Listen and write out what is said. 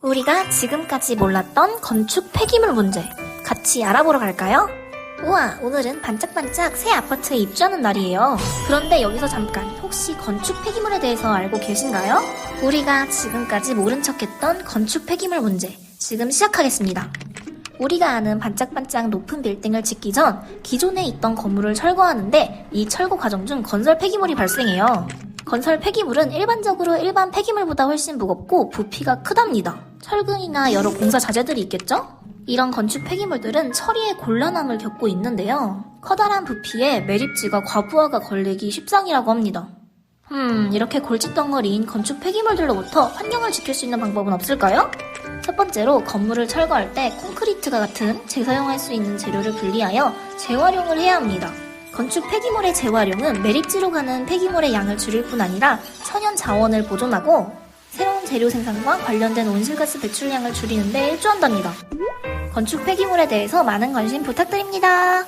우리가 지금까지 몰랐던 건축 폐기물 문제 같이 알아보러 갈까요? 우와, 오늘은 반짝반짝 새 아파트에 입주하는 날이에요. 그런데 여기서 잠깐, 혹시 건축 폐기물에 대해서 알고 계신가요? 우리가 지금까지 모른 척했던 건축 폐기물 문제, 지금 시작하겠습니다. 우리가 아는 반짝반짝 높은 빌딩을 짓기 전 기존에 있던 건물을 철거하는데 이 철거 과정 중 건설 폐기물이 발생해요. 건설 폐기물은 일반적으로 일반 폐기물보다 훨씬 무겁고 부피가 크답니다. 철근이나 여러 공사 자재들이 있겠죠? 이런 건축 폐기물들은 처리에 곤란함을 겪고 있는데요. 커다란 부피에 매립지가 과부하가 걸리기 쉽상이라고 합니다. 음, 이렇게 골칫덩어리인 건축 폐기물들로부터 환경을 지킬 수 있는 방법은 없을까요? 첫 번째로 건물을 철거할 때 콘크리트가 같은 재사용할 수 있는 재료를 분리하여 재활용을 해야 합니다. 건축 폐기물의 재활용은 매립지로 가는 폐기물의 양을 줄일 뿐 아니라 천연 자원을 보존하고 새로운 재료 생산과 관련된 온실가스 배출량을 줄이는 데 일조한답니다. 건축 폐기물에 대해서 많은 관심 부탁드립니다.